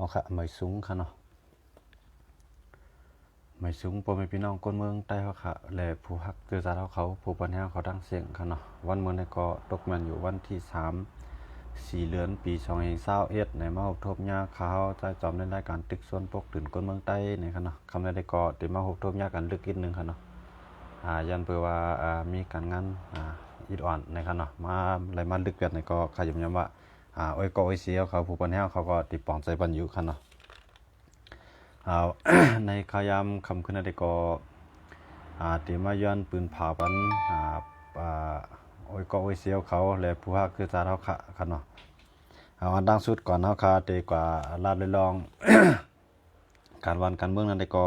อ๋อค่ะไม่สูงค่ะเนาะไม่สูงพ่อแม่พี่น้องคนเมืองใต้เขาค่ะและผู้ฮักเจอจาเขาเขา ผู้ปัญหาเขาดังเสียงค่ะเนาะวันเมื่อในก็ตกแมันอยู่วันที่สามสี่เดือนปีสองเองเศร้าเอ็ดในมาหกทบยาเขาใจจอมในรายการตึกส่วนปกตื่นคนเมืองใต้เนี่ยค่ะเนาะคำในได้ก็ติมาหกทบยากันลึกอีกนึงค่ะเนาะอ่ายันเพื่อว่าอ่ามีการงานอ่าอิดอ่อนในค่ะเนาะมาอะไรมาลึกกันในก็ขยันย้ำว่า อ่าโอ้ยก็โอ้ยเสียเขาผู้ปันแห้วเขาก็ติดปองใจปันอยู่คันเนาะอ่าในขายามคำขึ้นได้ก็อ่าติมาย้อนปืนผ่าปันอ่าอ่าโอ้ยก็โอ้ยเสียเขาและผู้ฮักคือจาเฮาขะคันเนาะเอาอันดังสุดก่อนเฮาคาเตกว่าลาดเลยลองการวันการเมืองนั้นได้ก็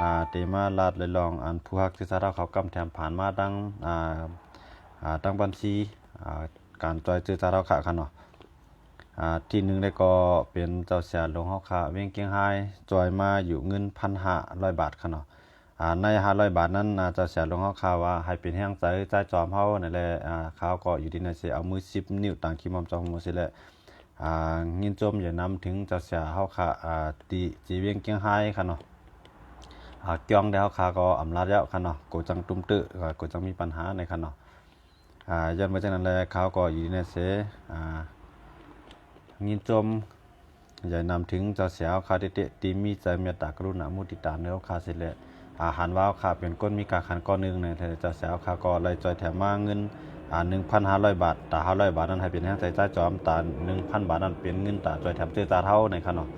อ่าเตมาลาดเลยลองอันผู้ฮักคือจาเฮาเขากำแถมผ่านมาดังอ่าอ่าตั้งบัญชีอ่าการจอยจื้อจาเฮาขะคันเนาะ อ่าที่หนึ่งได้ก็เป็นเจ้าเสียหลวงเฮาค่ะเวียงเกียงไฮจอยมาอยู่เงินพันห้าร้อยบาทค่ะเนาะอ่าในห้าร้อยบาทนั้นอ่าเจ้าเสียหลงเฮาค่ะว่าให้เป็นแห้งใจใจจอมเฮานั่นแหละอ่าเขาก็อยู่ที่นั่นสิเอามือสิบนิ้วต่างคิมอมจอมมือสิแหละอ่าเงินจมอย่านำถึงเจ้าเสียเฮาค่ะอ่าตีจีเวียงเกียงไฮค่ะเนาะอ่าเกียงได้เฮาค่ะก็อำลาแล้วค่ะเนาะกูจังตุ้มตื้อก็กูจังมีปัญหาในค่ะเนาะอ่าย้อนมาจากนั้นแลเขาก็อยู่ที่นั่นสิอ่า งินจมอย่านำถึงเจ้าเสียคาเตเตตีมีใจเมตตากรุณามุติตาเนื้อคาเสร็จแล้วอาหารว่าวคาเป็นก้นมีกาขันก้อนหนึ่งเนี่ยเจ้าเสียคาก็เลยจอยแถมมาเงินอ่าหนึ่งพันห้าร้อยบาทตาห้าร้อยบาทนั้นให้เป็นแห้งใจใจจอมตาหนึ่งพันบาทนั้นเป็นเงินตาจอยแถมเจอตาเท่าในขนม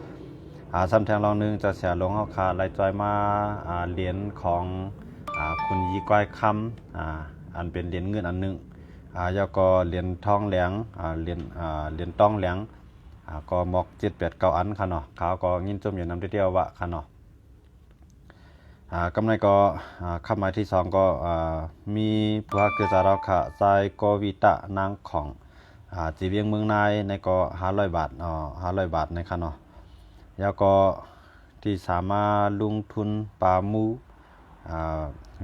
อ่าซ้ำแทงรองหนึ่งเจ้าเสียลงเฮาคาเลยจอยมาอ่าเหรียญของอ่าคุณยีก้อยคำอ่าอันเป็นเหรียญเงินอันหนึ่งอ่าแล้วก็เหรียญทองเหลงอ่าเหรียญอ่าเหรียญต้องเหลง ก็หมอกเจ็ดแปดเก้าอันค่ะเนาะขาวก็ยินจมอยู่น้ำเที่ยวๆวะค่ะเนาะอ่ากำไรก็อ่าคำหมายที่สองก็มีผู้ฮักคือสาราค่ะใจโกวิตะนางของอจีเวียงเมืองนายในก็ห้าร้อยบาทอ๋อห้าร้อยบาทในค่ะเนาะแล้วก็ที่สามารถลงทุนปลาหมู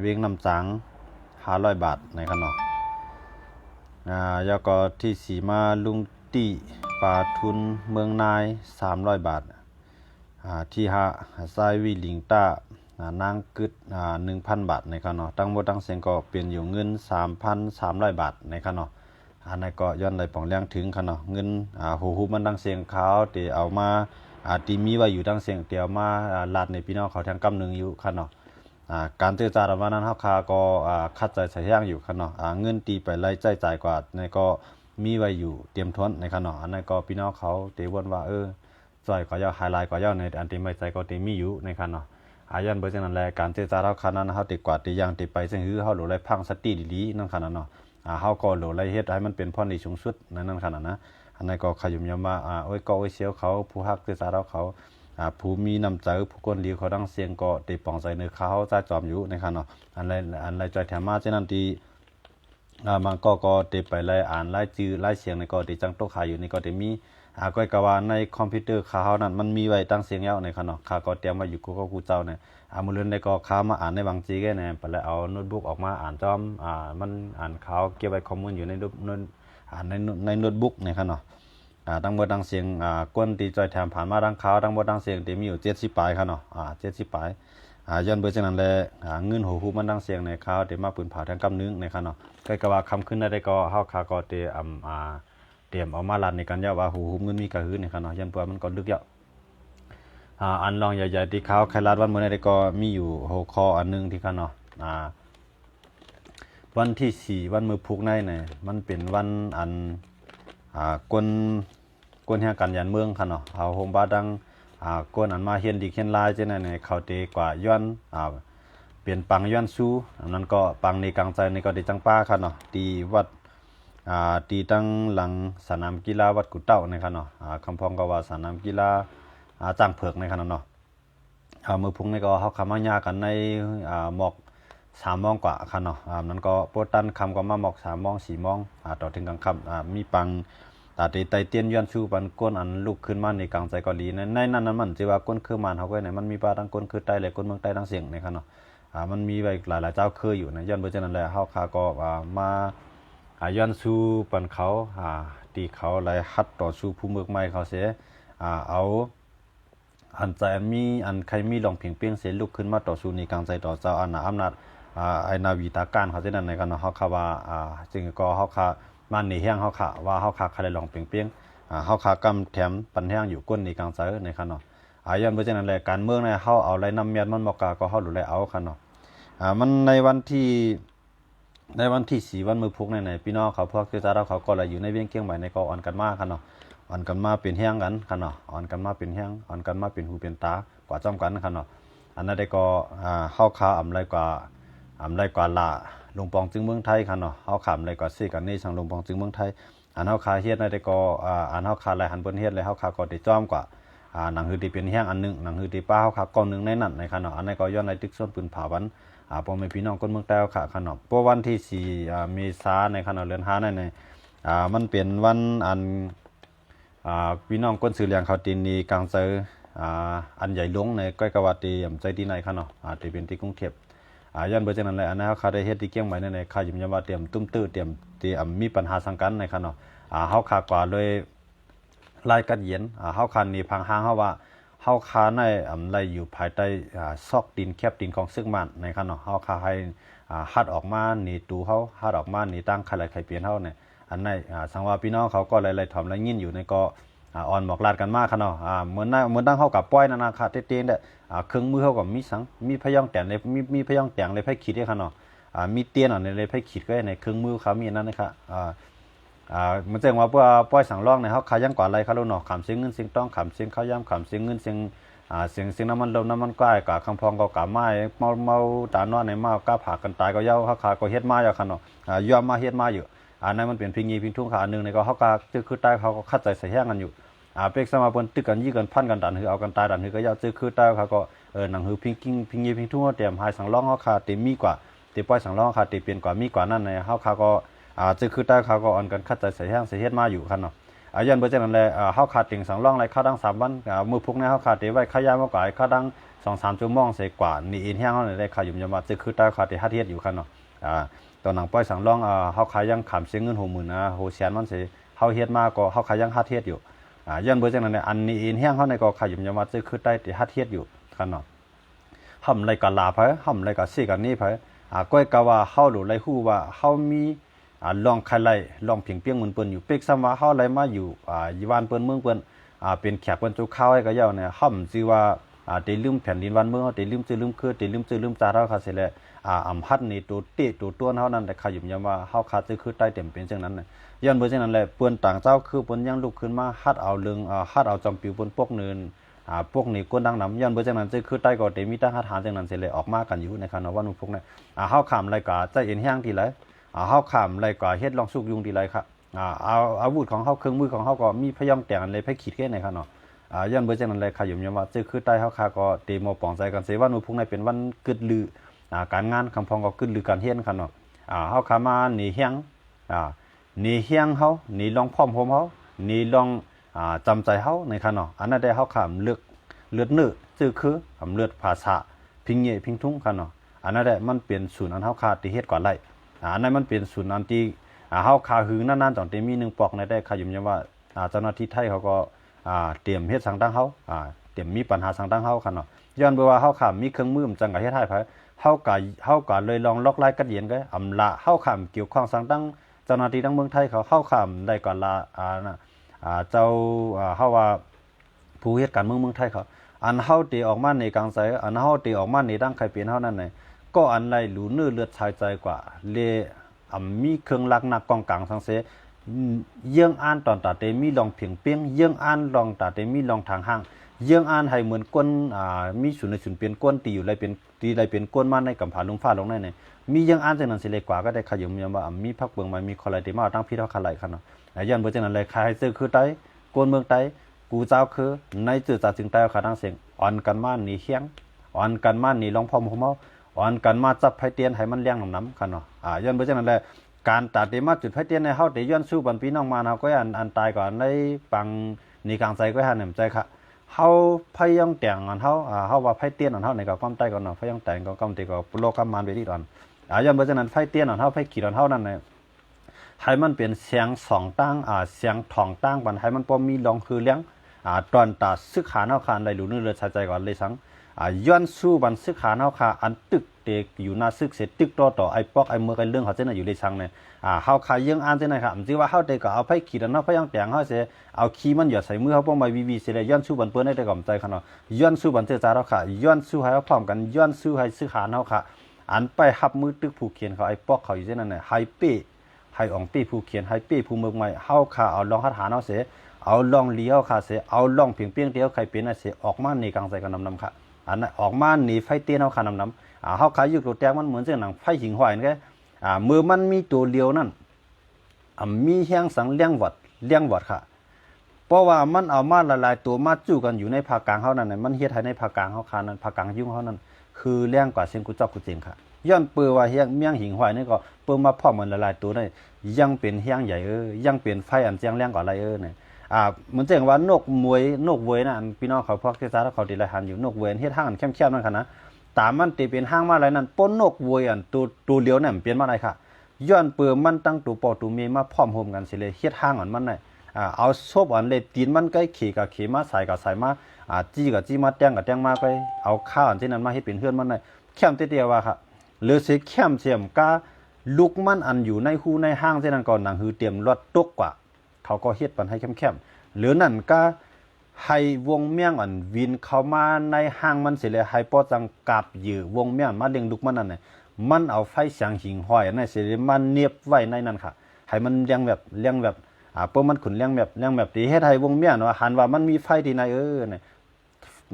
เวียงน้ำจังห้าร้อยบาทในค่ะเนาะอ่าแล้วก็ที่สีมาลุงตี ปาทุนเมืองนาย 300 บาทาที่หาไซวีลิงต้าอ่านางกึดอ่า1,000บาทในครับเนาะตั้งหมดตั้งเสียงก็เป็นอยู่เงิน 3,300 บาทในครับเนาะอันนั้นก็ย้อนไหลป่องแรงถึงครับเนาะเงินอ่าหูหูมันดังเสียงเขาวที่เอามาอ่าที่มีไว้อยู่ดังเสียงเตียวมาลาดในพี่น้องเขาทางกำหนึงอยู่ครับเนาะอ่าการเจรจาระว่างนั้นเฮาคาก็อ่าคัดใจใส่ย่างอยู่คันเนาะอ่าเงินตีไปไล่ใจจ่ายกว่าในก็ มีไว้อยู่เตรียมทนในคันนาะอันนั้นก็พี่น้องเขาเตวนว่าเออจอยก็ยาวไฮไลท์ก็ยาวในอันที่ไม่ใจก็ตีมีอยู่ในคันนาะอายันเบอร์เซนั้นแลการเจรจาเฮาคันนั้นเฮาติดกว่าตีอย่างติไปซึ่งคือเฮาหลุดไล่พังสติดีๆนั่นคันนั้นเนาะอ่าเฮาก็หลุดไล่เฮ็ดให้มันเป็นพรดีสูงสุดนั่นนั่นคันนั้นะอันนั้นก็ขยุมยำว่าอ่าโอ้ยก็โอ้ยเสียวเขาผู้ฮักเจรจาเราเขาอ่าผู้มีน้ำใจผู้คนเลียวเขาดังเสียงก็ตีปองใจเนื้อเขาจ้าจอมอยู่ในะครับเนาะอันไรอันไรจอยแถมมาเช่นนั้นที่ อ่ามันก็ก็ตีไปไล่อ่านไล่จื้อไล่เสียงในก็ตีจังโตขายอยู่ในก็ตีมีอ่าก้อยกว่าในคอมพิวเตอร์เขานั้นมันมีไว้ตั้งเสียงยาวในครับเนาะขาก็เตรียมไว้อยู่กูก็กูเจ้าเนี่ยอ่ามือเรือนได้ก็ค้ามาอ่านในบางจีแกเนี่ยไปแล้วเอาโน้ตบุ๊กออกมาอ่านจอมอ่ามันอ่านข่าวเก็บไว้ข้อมูลอยู่ในโน้ตโน้ตอ่านในในโน้ตบุ๊กเนี่ยครับเนาะอ่าทั้งหมดทั้งเสียงอ่าก้นตีจอยแถมผ่านมาทั้งขาวทั้งหมดทั้งเสียงตีมีอยู่70ปลายครับเนาะอ่า70ปลาย อ่าย้อนเบอร์ฉะนั้นแลอ่าเงินหูฮูมันทั้งเสียงในข้าวเตมาปืนผ่าทั้งกำนึงในครับเนาะก็ก็ว่าคำขึ้นได้ก็เฮาคาก็เตอำอ่าเตรียมเอามาลันในกันยาว่าหูฮูเงินมีกระหือในครับเนาะย้อนเพื่อมันก็ลึกเยอะอ่าอันรองใหญ่ๆที่ข้าวไขลาดวันมื้อนี้ก็มีอยู่หัวข้ออันหนึงที่ครับเนาะอ่าวันที่สี่วันมือพุกในเนี่ยมันเป็นวันอันอ่ากวนกวนแห่งการยันเมืองค่ะเนาะเอาโฮมบาดัง อ่ากวนอันมาเฮียนดีเฮียนลายจังได๋เนี่ยเขาเตกว่าย้อนอ่าเปลี่ยนปังย้อนสู้อันนั้นก็ปังในกลางใจในก็ได้จังป้าค่ะเนาะที่วัดอ่าที่ตั้งหลังสนามกีฬาวัดกุเต้าในค่ะเนาะอ่าคำพองก็ว่าสนามกีฬาอ่าจ้างเผือกในค่ะเนาะอ่ามือพุงนี่ก็เขาคำว่ายากันในอ่าหมอกสามโมงกว่าคันเนาะอ่านั้นก็โปรตันคำก็มาหมอกสามโมงสี่โมงอ่าต่อถึงกลางค่ำอ่ามีปัง ตาตีไตเตียนย้อนชูปันก้นอันลุกขึ้นมาในกลางใจเกาหลีในในนั้นนั้นมันสิว่าก้นคือมันเขาก็เนี่ยมันมีปลาทั้งก้นคือใต้และก้นเมืองใต้ทั้งเสียงในคันเนาะอ่ามันมีไว้หลายๆเจ้าเคยอยู่นะย้อนเบอร์ฉะนั้นแหละเฮาคาก็อ่ามาอ่าย้อนชูปันเขาอ่าตีเขาหลฮัดต่อชูผู้เมืองใหม่เขาเสียอ่าเอาอันใจมีอันใครมีลองเพียงเปียงเสียลุกขึ้นมาต่อสู้ในกลางใจต่อเจ้าอาณาอำนาจอ่าไอนาวีตาการเขาเช่นนั้นในกันเนาะเฮาคาว่าอ่าจึงก็เฮาคา มันนี่เฮียงเฮาคาว่าเฮาคาใครลองเพียงเปียงอ่าเฮาคากำแถมปันแห้งอยู่ก้นในกลางใจในกันเนาะอายันเพราะฉะนั้นแหละการเมืองเนี่ยเฮาเอาไรนำเมียนมันบ่กล้าก็เฮาหลุเลเอากันเนาะอ่ามันในวันที่ในวันที่สี่วันมือพุกในไหนพี่น้องเขาพวกคือจ้าเราเขาก็เลยอยู่ในเวียงเกียงใหม่ในก็อ่อนกันมากคันเนาะอ่อนกันมาเป็นแห้งกันคันเนาะอ่อนกันมาเป็นแห้งอ่อนกันมาเป็นหูเป็นตากว่าจ้อมกันคันเนาะอันนั้นได้ก็อ่าเฮาคาอำไรกว่าอำไรกว่าละ ลงปองจึงเมืองไทยคันเนาะเฮาขำไรกว่าซี่กันนี่ทางลงปองจึงเมืองไทยอันเฮาคาเฮ็ดในได้ก็อ่าอันเฮาคาไรหันเปิ้นเฮ็ดเลยเฮาคาก็ได้จ้อมกว่าอ่าหนังฮือที่เป็นแห้งอันหนึงหนังฮือที่ป้าเฮาคาก้อนหนึงในนั้นในคันเนาะอันนั้นก็ย้อนในตึกส้นปืนผาวันอ่าพ่อแม่พี่น้องคนเมืองแต้วค่ะขนมเพราะวันที่สี่อ่าเมษาในขนมเรือนห้านั่นในอ่ามันเป็นวันอันอ่าพี่น้องคนสื่อเลียงเขาตีนีกลางเซออ่าอันใหญ่ลงในก้อยกะวัดตียำใจที่ในขนมอ่าที่เป็นที่กรุงเทพ อ่าย้อนเบอร์จังนั้นแหละอันนั้นเขาได้เฮ็ดที่เกี้ยงใหม่นั่นในขายิมยามว่าเตรียมตุ้มตื้อเตรียมเตรียมมีปัญหาสังกันในขนมอ่าเฮาขากว่าเลยรายกัดเย็นอ่าเฮาคันนี่พังห้างเฮาว่าเฮาคาในอำไรอยู่ภายใต้อ่าซอกดินแคบดินของซึ่งมันในคันเนาะเฮาคาให้อ่าฮัดออกมาหนีตูเฮาฮัดออกมาหนีตั้งใครใครเปลี่ยนเฮาเนี่ยอันในอ่าสังว่าพี่น้องเขาก็หลายๆถอมและยินอยู่ในก็ อ่าอ่อนบอกลาดกันมากคันเนาะอ่าเหมือนน่ะเหมือนตั้งเฮากับป้อยนานาคาเต้ๆเด้อ่าเครื่องมือเฮาก็มีสังมีพยองแต่งเลยมีมีพยองแต่งเลยไผขีดได้คันเนาะอ่ามีเตียนอันเลยไผขีดก็ในเครื่องมือเขามีนั่นนะครับอ่าอ่ามันแจ้งว่าเพื่อป้อยสังรองเนี่ยเขาขายังกว่าไรเขาลูกเนาะขำเสียงเงินเสียงต้องขำเสียงข้าวย่ำขำเสียงเงินเสียงอ่าเสียงเสียงน้ำมันลมน้ำมันก้ายกับคำพองก็กะไม้เมาเมาตานอนในเมาก้าผากกันตายก็เย้าเขาขาก็เฮ็ดมาอยู่คันเนาะอ่ายอมมาเฮ็ดมาอยู่ อันนั้นมันเป็นพิงยีพิงทุ่งขาหนึ่งในก็เขาก็จื้อคือใต้เขาก็คัดใจใส่แห้งกันอยู่อ่าเป็กสมาเปิ้นตึกกันยี่กันพันกันดันหือเอากันตายดันหือก็ย้าจื้อคือใต้เขาก็เออหนังหือพิงกิ้งพิงยีพิงทุ่งเตรียมหายสังรองเขาขาเต็มมีกว่าเต็มป้อยสังรองเขาขาเต็มเปลี่ยนกว่ามีกว่านั่นในเขาขาก็อ่าจะคือใต้เขาก็อ่อนกันคัดใจใส่แห้งใส่เฮ็ดมาอยู่คันเนาะอายันเบอร์จังนั้นแหละอ่าเฮาขาดติ่งสังร่องไรค่าดัง3วันมือพุกในเฮาขาดเตไว้ค่ายามากกว่าค่าดัง2 3ชั่วโมงใส่กว่านี่อินแห้งเฮาได้ค่าอยู่ยามว่าจะคือต้ขาดติฮัดเฮ็ดอยู่คันเนาะอ่า ตอนหนังป้อยสังร่องอ่าเฮาขายยังขามเสียเงิน60,000นนะโหแสนมันสิเฮาเฮ็ดมาก็เฮาขายยังฮัดเฮ็ดอยู่อ่ายันเบอร์จังนั้นแหละอันนี้อินแห้งเฮาในก็ขายอยู่ยามว่าจะคือใต้ติฮัดเฮ็ดอยู่คันเนาะห่ำไรกะลาไผห่ำไรกะซี่กันนี่ไผอ่าก้อยกะว่าเฮาหรือไรฮู้ว่าเฮามีอ่าลองใครไล่ลองเพียงเปียงมันเปิ้นอยู่เป็กซ้ำว่าเฮาไรมาอยู่อ่ายีวานเปิ้นเมืองเปิ้นอ่าเป็นแขกเปิ้นจุข้าวให้ก็เย้าเนี่ยห่ำชื่อว่าอ่าได้ลืมแผ่นดินวันเมืองเฮาได้ลืมชื่อลืมคือได้ลืมชื่อลืมจาเฮาค่ะเสิแล อ่าอำฮัดนี่ตัวตะตัวต้วนเฮานั่นแต่ขายุ่มยามว่าเฮาขาดชื่อคือใต้เต็มเป็นจังนั้นน่ะย้อนเบ่จังนั้นแหละเปิ้นต่างเจ้าคือเปิ้นยังลุกขึ้นมาฮัดเอาเรื่องอ่าฮัดเอาจอมปิวเปิ้นปกเนินอ่าพวกนี้ก้นดังน้ำย้อนเบอร์จังนั้นจะคือใต้ก็เตมีตั้งหาฐานจังนั้นเสร็จเลยออกมากันอยู่ในคันว่านุ่มพวกนั้นอ่าเฮาขามไรก็ใจเอ็นแห้งทีไรอ่าเฮาขามไรก็เฮ็ดลองสุกยุงทีไรครับอ่าเอาอาวุธของเฮาเครื่องมือของเฮาก็มีพยายามแต่งเลยไผขีดแค่ในคันเนาะอ่าย้อนเบอร์จังนั้นเลยขยุ่มยามว่าจะคือใต้เฮาคาก็เตมอปองใจกันเสว่านุ่มพวกนั้นเป็นวันกึดลือ การงานคำพองก็กึดลือการเฮียนคันเนาะอ่าเฮาขามาหนีเฮียงอ่าหนีเฮียงเฮาหนีลองพร้อมโฮมเฮาหนีลองอ่าจำใจเฮาในคันเนาะอันนั้นได้เฮาขามเลือกเลือดเนื้อจื้อคืออำเลือดภาษาพิงเย่พิงทุ่งคันเนาะอันนั้นแหละมันเป็นศูนย์อันเฮาคาดที่เฮ็ดก่อนไล่อันนั้นมันเป็นศูนย์อันที่อ่าเฮาคาหือนานๆตอนที่มีหนึ่งปอกในได้ขยุมยามว่าอ่าเจ้าหน้าที่ไทยเขาก็อ่าเตรียมเฮ็ดสังตั้งเฮาอ่าเตรียมมีปัญหาสังตั้งเฮาคันเนาะย้อนไปว่าเฮาขามมีเครื่องมือมันจังก็เฮ็ดให้ไผ เฮาก็เฮาก็เลยลองล็อกไล่กัดเย็นก็อำละเฮาขามเกี่ยวข้องสังตั้งเจ้าหน้าที่ทั้งเมืองไทยเขาเฮาขามได้ก่อนละอ่านะอ่าเจ้าอ่าเฮาว่าผู้เฮ็ดการเมืองเมืองไทยเขาอันเฮาตีออกมาในกลางไสอันเฮาตีออกมาในดังใครเป็นเฮานั่นน่ะก็อันไรหลูเนื้อเลือดชายใจกว่าเลอำมีเครื่องลักนักกองกลางสังเสเยื่องอ่านตอนตาเตมีลองเพียงเปียงเยื่องอ่านลองตาเตมีลองทางห้างเยื่องอ่านให้เหมือนก้นอ่ามีสุนในสุนเป็นก้นตีอยู่ไรเป็น ตีไรเป็นก้นมาในกำผาลงฟ้าลงในเนี่ยมียื่องอ่านจังนั้นสิเลยกว่าก็ได้ขยมยามว่ามีพักเบิ่งมามีคอลไลติมาตั้งพี่เท่าคาไหลคันเนาะย้อนบ่จังนั้นเลยใครซื้อคือไตก้นเมืองไตกูเจ้าคือในจืดจากจึงใต้ขาดังเสียงอ่อนกันมาหนีเฮียงอ่อนกันมาหนีลองพอมหัวเมาอ่อนกันมาจับไผเตียนให้มันเลี้ยงน้ำน้ำกันเนาะอ่าย้อนเบ่จังนั้นแหละการตัดเตมาจุดไผเตียนในเฮาเตย้อนสู้บันพี่น้องมาเฮาก็อันอันตายก่อนในปังนี่กลางใจก็หันหน้ำใจค่ะ เฮาพยายามแต่งอันเฮาอ่าเฮาว่าไผเตี้ยนอันเฮาในก็ความใต้ก่อนเนาะพยายามแต่งก็กำติก็ปุโลกำมานไปดีตอนอ่าย้อนเบ่จังนั้นไผเตี้ยนอันเฮาไผขีดอันเฮานั่นน่ะให้มันเป็นเสียงสองตั้งอ่าเสียงทองตั้งบันให้มันพอมีลองคือเลี้ยงอ่าตอนตาซึกขาเนาคาได้รู้นึเรือชาใจก่อนเลยสังอ่าย้อนสู้บันซึกขาเนาคาอันตึก เตกอยู่นาซึกเสร็จตึกต่อต่อไอ้ปอกไอ้เมื่อกันเรื่องเขาเจ้าอยู่เลยสังเนี่ยอ่าเฮาคายังอ่านเจ้าไหนครับจิว่าเฮาได้ก็เอาไผขีดเนาะไผยังแตงเฮาเสเอาขี้มันหยอดใส่มือเฮาป้องมาวีวีเสเลยย้อนสู้บันเปิ้นได้ก่อมใจคันเนาะย้อนสู้บันเจอจาเนาค่ะย้อนสู้ให้เฮาพร้อมกันย้อนสู้ให้ซึกหาเนาค่ะ อันไปหับมือตึกผู้เขียนเขาไอ้ปอกเขาอยู่เจ้านั่นน่ะไฮเป้ไฮอองเป้ผู้เขียนไฮเป้ผู้เมืองใหม่เฮาคาเอาลองหัดหาเนาเสเอาลองเลี้ยวค่ะเสียเอาลองเพียงเปียงเดียวใครเป็นอะเสียออกมาในกลางใจกันนำนำค่ะ อันนั้นออกมาหนีไฟเตี้ยนเฮาค่ะนำนำ อ่าเฮาขายอยู่ตัวแตงมันเหมือนเจ้าหนังไฟหิงหอยนั่นแกอ่ามือมันมีตัวเลียวนั่นอ่ามีแห้งสังเลี้ยงวัดเลี้ยงวัดค่ะ เพราะว่ามันเอามาละลายตัวมาจู้กันอยู่ในภาคกลางเฮานั่นน่ะมันเฮ็ดให้ในภาคกลางเฮาคานั้นภาคกลางยุ่งเฮานั่นคือเลี้ยงกว่าเสียงกูจอกกูเจงค่ะย้อนเปือว่าเฮียงเมียงหิงหอยนี่ก็เปือมาพร้อมันละลายตัวได้ยังเป็นเฮียงใหญ่เออยังเป็นไฟอันเจียงเลี้ยงกว่าอะไรเออเนี่ยอ่าเหมือนเจ้งว่านกมวยนกเวยน่ะพี่น้องเขาพวกที่ซาเขาติละหันอยู่นกเวยเฮ็ดห้างอันเข้มๆนั่นค่ะนะ ตามมันติเป็นห้างมาอะไรนั่นป้นนกเวยอันตัวตัวเลียวเนี่ยมันเปลี่ยนมาอะไรค่ะย้อนเปือมันตั้งตัวปอตัวเมมาพร้อมโฮมกันสิเลยเฮ็ดห้างอันมันน่ะอ่าเอาซบอันเลยตีนมันใกล้ขี่กับขี่มาใส่กับใส่มาอ่าจี้กับจี้มาแต้งกับแต้งมาไปเอาข้าวอันที่นั้นมาเฮ็ดเป็นเฮือนมันน่ะแค่มเตี้ยๆว่าค่ะหรือสิเข้มเสียมกาลุกมันอันอยู่ในหูในห้างเส้นนั้นก่อนหนังหือเตรียมรถตกกว่า เขาก็เฮ็ดปันให้เข้มๆหรือนั่นก็ ให้วงเมี่ยงอันวินเข้ามาในห้างมันสิเลยให้ปอจังกับยือวงเมี่ยงมาเลี้ยงลูกมันนั่นน่ะมันเอาไฟเสียงหิงห้อยนั่นสิเลยมันเนียบไว้ในนั้นค่ะ ให้มันเลี้ยงแบบเลี้ยงแบบอ่าเปิ้มันขุนเลี้ยงแบบเลี้ยงแบบที่เฮ็ดให้วงเมี่ยงว่าหันว่ามันมีไฟที่ไหนเออเนี่ย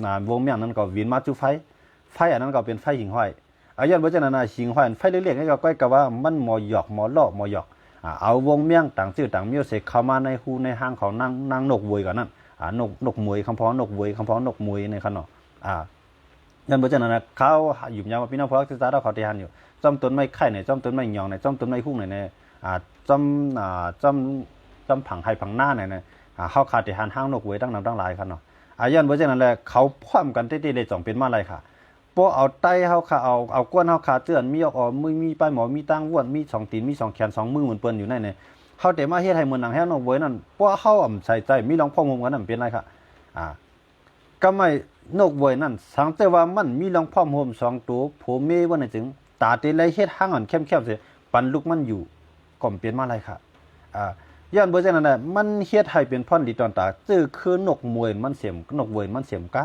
น่ะวงเมี่ยงนั้นก็วินมาจุไฟ ไฟอันนั้นก็เป็นไฟหิงห้อยอายันว่าจะนานาชิงหวันไฟเล็กๆนี่ก็ก้อยกับว่ามันหมอหยอกหมอล่อหมอหยอกอ่าเอาวงเมี่ยงต่างชื่อต่างเมียวเสกเข้ามาในฮูในห้างของนางนางนกเวยก่อนนั่น นกนกมวยคำพ้อนกเวยคำพ้อนกมวยในขนมอ่ายันว่าจะนานาเขาอยู่ยามว่าพี่น้องพอศึกษาเราเขาทีหันอยู่จอมต้นไม้ไข่เนี่ยจอมต้นไม้หยองเนี่ยจอมต้นไม้หุ้งเนี่ยอ่าจอมอ่าจอมจอมผังไห้ผังหน้าเนี่ยอ่าเขาขาดทีหันห้างนกเวยตั้งนำตั้งหลายขนมอายันว่าจะนั่นแหละเขาพร้อมกันที่ๆเลยจ่องเป็นมาอะไรค่ะพวกเอาไต้เฮาค่ะเอาเอาก้นเฮาขาเตือนมีออกอมือมีป้ายหมอมีตั้งอ้วนมีสองตีนมีสองแขนสองมือเหมือนเปิ้นอยู่ในเนี่ย เฮาแต่มาเฮ็ดให้เหมือนหนังแฮนอกเว้ยนั่นเพวกเฮาอ่ำใส่ใจมีรองพ่อมุมกันนั่นเป็นไรค่ะอ่าก็ไม่นกเว้ยนั่นสังแต่ว่ามันมีรองพ่อมุมสองตัวผัวเมว่านั่นจึงตาเตไลเฮ็ดห่างอันเข้มๆเสิปันลูกมันอยู่ก็เปลี่ยนมาไรค่ะอ่าย้อนเบ่จังนั้นน่ะมันเฮ็ดให้เป็นพ่อนดีตอนตาจื้อคือนกมวยมันเสียมนกเว้ยมันเสียมกะ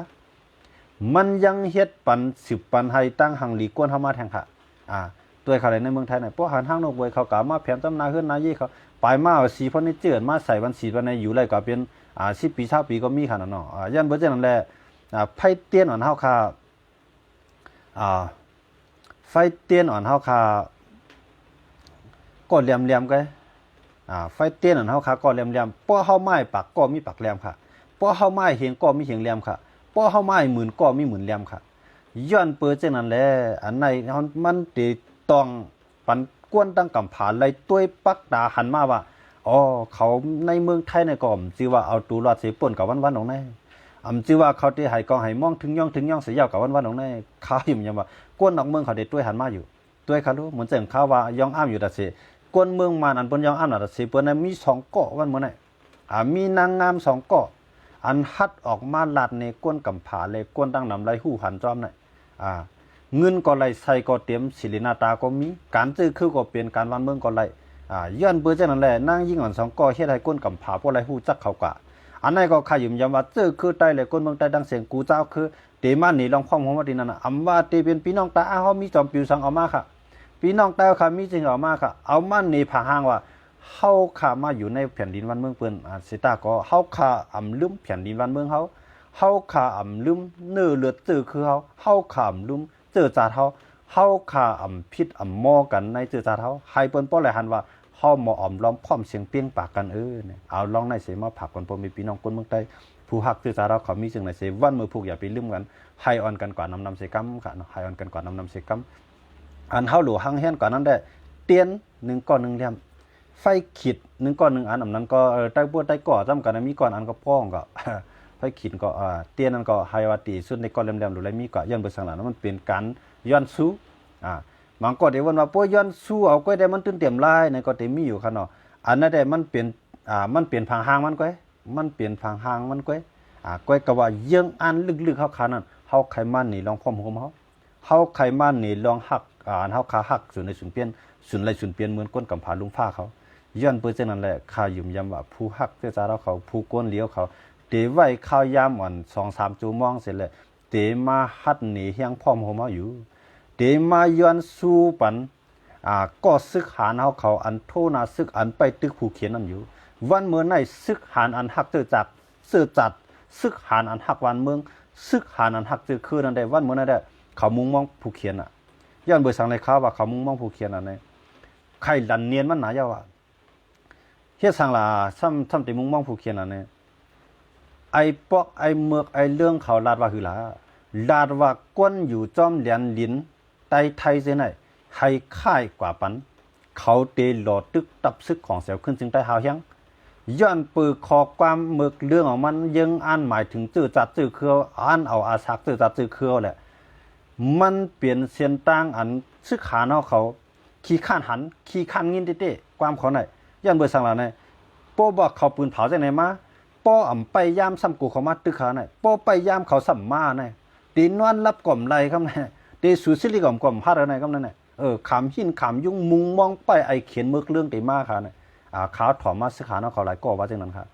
มันยังเฮ็ดปันสิบปันให้ตั้งหังหลีกวนเข้ามาแทงค่ะอ่า ตัวเขาในเมืองไทยน่ะพวกหันห้างนกเวยเขากามาแผนตำนาเฮือนนายี่เขาปลายมาเอาสีพอนี้เจือนมาใส่วันสีวันในอยู่ไรก็เป็นอ่า10ปี20ปีก็มีค่ะเนาะอ่ายันเบ่จังนั้นแหละอ่าไฟเตี้ยนอ่อนเฮาค่ะอ่าไฟเตี้ยนอ่อนเฮาค่ะก็เหลี่ยมๆก็อ่าไฟเตี้ยนอ่อนเฮาค่ะก็เหลี่ยมๆป้อเฮาไม้ปักก็มีปักแหลมค่ะป้อเฮาไม้เหียงก็มีเหียงแหลมค่ะป้อเฮาไม้หมื่นก็มีหมื่นแหลมค่ะย้อนเปิดจังนั้นแหละอันไหนมันติ ต้องปันกวนตั้งกำผาไหลต้วยปักตาหันมาว่าอ๋อเขาในเมืองไทยในก่อมสิว่าเอาตูรอดเสป่นกับวันวันของในอำจิว่าเขาที่ให้กองให้มองถึงย่องถึงย่องเสียยาวกับวันวันของในข้าอยู่ยังว่ากวนนอกเมืองเขาได้ต้วยหันมาอยู่ต้วยเขารู้เหมือนเสียงข้าวว่าย่องอ้ามอยู่ดัดเสกวนเมืองมานอันเปิ้นย่องอ้ามดัดเสเปิ้นนั้นมีสองเกาะวันเมื่อไหร่อ่ามีนางงามสองเกาะอันฮัดออกมาลัดในก้นกำผาเลยก้นตั้งนำไรหู้หันจอมน่ะอ่า เงินก็ไหลใส่ก็เตรียมศิลินาตาก็มีการซื้อคือก็เป็นการวันเมืองก็ไหลอ่าย้อนเบื่อจังนั้นแหละนั่งยิ่งอ่อนสองก็เฮ็ดให้ก้นกำผาพวกไรหู้จักเขากะอันนั้นก็ขยุมยำว่าเจอคือใต้เลยก้นเมืองใต้ดังเสียงกูเจ้าคือเตมันนี่ลองพ่อมของว่าดีนั่นน่ะอำว่าเตเป็นพี่น้องตาอ้าเฮามีจอมปิวสังเอามาค่ะพี่น้องตาค่ะมีจริงเอามาค่ะ เอามันนี่ผาห้างว่าเฮาขามาอยู่ในแผ่นดินวันเมืองเปิ้นอาสิตาก็เฮาขาอำลืมแผ่นดินวันเมืองเฮาเฮาขาอำลืมเนื้อเลือดจื้อคือเฮาเฮาขาอำลืม เจอจาดเฮาเฮาขาอำพิษอำมอกันในเจอจาดเฮาให้เปิ้นป้อแลหันว่าเฮาหมอออมล้อมพร้อมเสียงเปียงปากกันเออเนี่ยเอาลองในเสมาผักกันพอมีพี่น้องคนเมืองใต้ผู้ฮักเจอจาเฮาเขามีจึงในเสวันมือผูกอย่าไปลืมกันให้ออนกันกว่านำนำเสกำค่ะเนาะให้ออนกันกว่านำนำเสกำอันเฮาหลูหังเฮียนกว่านั้นได้เตียนหนึ่งก้อนหนึ่งเหลี่ยมไฟขีดหนึ่งก้อนหนึ่งอันอันนั้นก็เออใต้บัวใต้ก่อจำกันนะมีก้อนอันก็ป้องก็ ไฟขีดก็อ่าเตี้ยนนั้นก็ไฮวาตีสุดในก้อนแหลมๆหรืออะไรมีก็ย้อนเบิดสังหลังนั้นมันเป็นการย้อนสู้อ่าบางก็เดี๋ยววันว่าป้ย้อนสู้เอาก็ได้มันตื่นเต็มไลายในก็เต็มมีอยู่คันเนาะอันนั้นได้มันเป็นอ่ามันเปลี่ยนพังหางมันก็มันเปลี่ยนพังหางมันก็อ่าก้อยก็ว่าเยื่องอันลึกๆเฮาคานั่นเฮาไขมันนี่ลองพร้อมโฮมเฮาเฮาไขมันนี่ลองหักอ่าเฮาคาหักส่วนในส่วนเปลี่ยนส่วนไรส่วนเปลี่ยนเหมือนก้นกำผาลุงฟ้าเขาย้อนเปิ้นนั้นแหละข้ายืมยำว่าผู้หักเจ้าเราเขาผู้ก้นเลี้ยวเขา ตไว้ข้าวยามอ่อน2-3จูมองเสร็จแล้วเตมาหัดหนีเฮียงพร้อมโฮมเฮาอยู่เดมาย้อนสู้ปันอ่าก็ซึกหานเฮาเขาอันโทนาซึกอันไปตึกผู้เขียนนั่นอยู่ วันเมื่อในซึกหานอันหักเจอจักเสือจัดซึกหานอันหักวันเมืองซึกหานอันหักเจอคือนั่นได้วันเมื่อนั้นได้เขามุงมองผู้เขียนอะย้อนเบอร์สังเลยข่าวว่าเขามุงมองผู้เขียนอันนี้ใครดันเนียนมันหนาเยาว่าเฮ็ดสังลาซ้ำซ้ำติมุงมองผู้เขียนอันนี้ ไอปอกไอเมือกไอเรื่องเขาลาดว่าคือลาลาดว่าก้นอยู่จอมเหรียญลิ้นไตไทยเสียไหนให้ค่ายกว่าปัน เขาเตหลอดตึกตับซึกของเสียวขึ้นจึงได้หาวยังย้อนปือคอความเมือกเรื่องของมันยังอ่านหมายถึงจื้อจัดจื้อเครืออ่านเอาอาซักจื้อจัดจื้อเครือแหละ มันเปลี่ยนเสียนตั้งอันซึกขาเนาะเขา ขี้ข้านหัน ขี้ข้านงินเต้ความเขาไหนย้อนเบอร์สั่งลาไหนโป้บอกเขาปืนเผาจากไหนมา ป้ออ่ำไปยามซ้ำกูเขามาตึกขาหนป้อไปยามเขาสัมมาไหนตีนวนรับกล่อมไรครับไหนตีสูสิลิกล่อมกล่อมพาดอะไรครับนั่นไหนเออขามหินขามยุ่งมุงมองไปไอเขียนเมือกเรื่องตีมาค่ะไหนอ่าขาถอมมาซึกขาเนาะเขาหลายก่อว่าจังนั้นครับ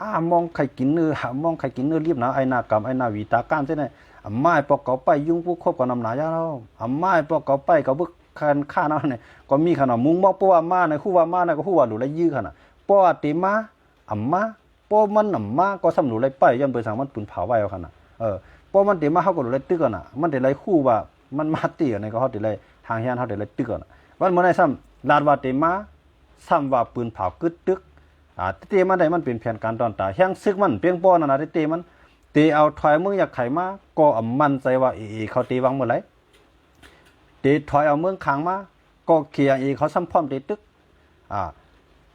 อ่ามองใครกินเนื้อมองใครกินเนื้อรีบนะไอหน้ากรรมไอหน้าวีตาก้านใช่ไหมอ่าไม้ปอกเขาไปยุ่งพวกครบกับนำหนายาเราอ่าไม้ปอกเขาไปเขาบึกคันฆ่าเนาะเนี่ยก็มีขนาดมุงมอกปัวมาในคู่ว่ามาในก็คู่ว่าหลุละยื้อขนาดปัวติมาอ่ำมา ปัวมันอ่ำมาก็สำหลุเลยไปย้อนเปิดสังมันปืนเผาไว้เอาขนาดเออปัวมันเติมาเขาก็หลุเลยตึกกันน่ะ มันติเลยคู่ว่ามันมาตีกันในก็เขาติเลยทางเฮียนเขาติเลยตึกกันน่ะวันเมื่อไหร่ซ้ำลาดว่าเติมาซ้ำว่าปืนเผากึดตึกอ่าเตมันได้มันเป็นแผนการตอนตาแห้งซึกมันเปียงป้อนนนะเตมันเตเอาถอยมึงอยากไขมาก็อ่ำมันใจว่าเอเขาตีวังเมื่อไรเตถอยเอาเมืองขังมาก็เคียงเอเขาซ้ำพร้อมเตตึกอ่า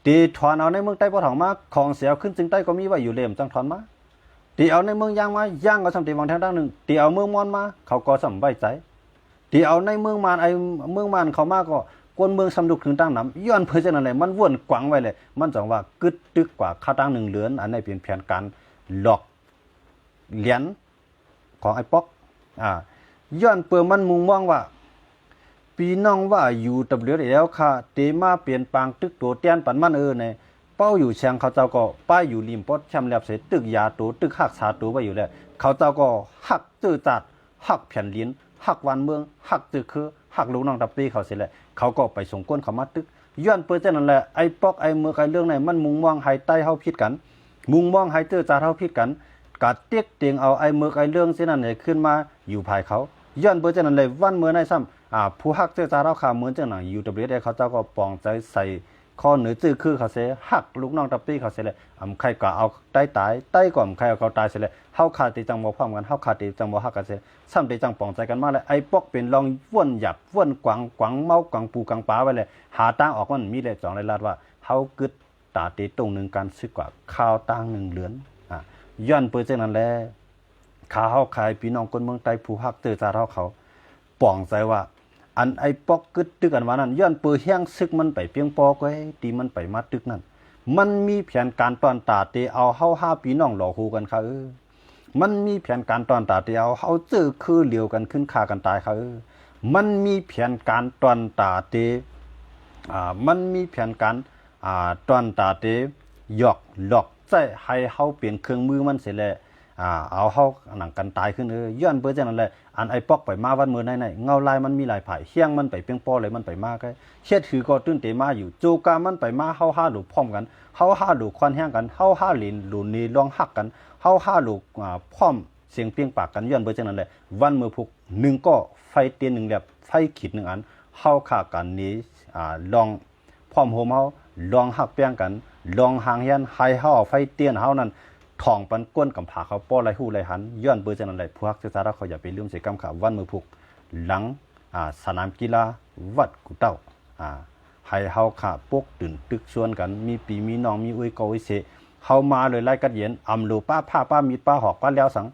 ตีถอนเอาในเมืองใต้ปะถองมาของเสียขึ้นจึงใต้ก็มีไว้อยู่เล่มจังถอนมาเตเอาในเมืองย่างมาย่างก็ซ้ำเตวังแทงด้านหนึ่งเตเอาเมืองมอนมา เขาก็ซ้ำไว้ใจเตเอาในเมืองมานไอเมืองมานเขามาก็กวนเมืองสำลุกถึงตั้งน้ำย้อนเพื่อจะนั่นแหละมันว่นกวางไว้เลย มันจังว่ากึดตึกกว่าข้าตั้งหนึ่งเหลือนอันนี้เป็นแผนการหลอกเหรียญของไอ้ป๊อกอ่าย้อนเปิดมันมุงมองว่า ปีน้องว่าอยู่เดือแล้วค่ะเตมาเปลี่ยนปางตึกตัวเตียนปันมันเออในเป้าอยู่เชียงเขาเจ้าก็ป้ายอยู่ริมปอดชำแลบเสตึกยาตัวตึกหักษาตัวไว้อยู่แล้วเขาเจ้าก็หักตื้อจัดหักแผ่นลิ้นหักวันเมืองหักตึกคือหักลูกน้องตับตีเขาเสร็จแล้วเขาก็ไปส่งก้นเขามาตึกย้อนเปิดเจ้านั่นแหละไอ้ปอกไอ้เมือไอ้เรื่องไหนมันมุงมองให้ใต้เฮาผิดกัน มุงมองให้ตื้อจัดเฮาผิดกันกัดเตียกเตียงเอาไอ้เมือไอ้เรื่องเส้นนั้นเนี่ยขึ้นมาอยู่ภายเขา ย้อนเปิดเจ้านั่นเลยวันเมื่อในซ้ำอ่าผู้ฮักเจ้าจาเราขาเหมือนจังหนังอยู่ตบเรียได้เขาเจ้าก็ปองใจใส่ข้อเหนือจื้อคือเขาเสหักลูกน้องตับตี้เขาเสเลยอำใครก็เอาใต้ตายใต้ก่อนใครเอาเขาตายเสเลยเฮาขาดติจังบ่พร้อมกันเฮาขาดติจังบ่ฮักกันเสซ้ำติจังปองใจกันมาเลยไอ้ปอกเป็นลองว่นหยับว่นกวางกวางเมากวางปูกวางปลาไว้เลยหาตังออกมันมีเลยสองเลยลาดว่าเฮากึดตาติตรงหนึ่งกันซึกกว่าข้าวตังหนึ่งเหลือนอ่าย้อนเปิดจังนั้นแหละ ขาเฮาขายพี่น้องคนเมืองใต้ผู้ฮักเจอจาเราเขาปองใจว่า อันไอ้ปอกกึดตึกอันว่านั้นย้อนเปือแห้งซึกมันไปเปียงปอกไว้ตีมันไปมาตึกนั่นมันมีแผนการตอนตาเตเอาเฮาห้าพี่น้องหลอกฮูกันค่ะเออมันมีแผนการตอนตาเตเอาเฮาเจอคือเหลียวกันขึ้นฆ่ากันตายค่ะเออมันมีแผนการตอนตาเตอ่ามันมีแผนการอ่าตอนตาเตหยอกหลอกใจให้เฮาเปลี่ยนเครื่องมือมันเสียแล้ว อ่าเอาเฮาหนังกันตายขึ้นเออย้อนเปิ้นจังนั้นแหละอันไอ้ปอกไปมาวันมื้อไหนๆเงาลายมันมีหลายไผเฮียงมันไปเปียงป้อเลยมันไปมาก็เฮ็ดถือก็ตื้นเตมาอยู่โจกามันไปมาเฮาหาลูพร้อมกันเฮาหาลูควันแห้งกันเฮาหาหลินหลุนนี่ลองหักกันเฮาหาลูอ่าพร้อมเสียงเปียงปากกันย้อนเปิ้นจังนั้นแหละวันมื้อพุกหนึ่งก็ไฟเตียนหนึ่งแบบไฟขีดหนึ่งอันเฮาฆ่ากันนี้อ่าลองพร้อมโฮมเฮาลองหักเปียงกันลองหางเฮียนให้เฮาไฟเตียนเฮานั้น ทองปันก้นกับผาเขาป้อไรหู้ไรหันย้อนเบอร์จังนั้นไรพวกศึกษาเราเขาอย่าไปลืมเสียกรรมขาวันมือผูกหลังอ่าสนามกีฬาวัดกุเต้าอ่าให้เฮาขาปกตื่นตึกชวนกันมีปีมีน้องมีอุ้ยกอุ้ยเสเฮามาเลยไล่กัดเย็นอำลูป้าผ้าป้ามีป้าหอกป้าแล้วสัง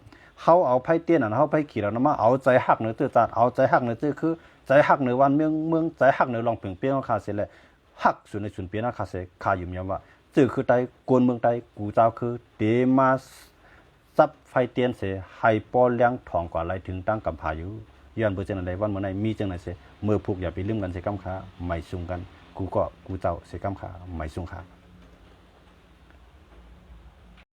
เฮาเอาไผเตี้ยนอันเฮาไผขี่แล้วนมาเอาใจหักเนื้อตื้อจัดเอาใจหักเนื้อตื้อคือใจหักเนื้อวันเมืองเมืองใจหักเนื้อลองเปลี่ยนเปลี่ยนคาเสเลยหักส่วนในส่วนเปลี่ยนคาเสคาอยู่ยามว่า จื้อคือไตกวนเมืองไตกูเจ้าคือเดมาซับไฟเตียนเสให้ปอเลี้ยงทองกว่าไรถึงตั้งกำพาอยู่ย้อนเบอร์จังไดวันเมื่อไหนมีจังไหนเสเมื่อผูกอย่าไปลืมกันเสกำขาไม่ซุงกัน กูก็กูเจ้าเสกำขาไม่ซุงขา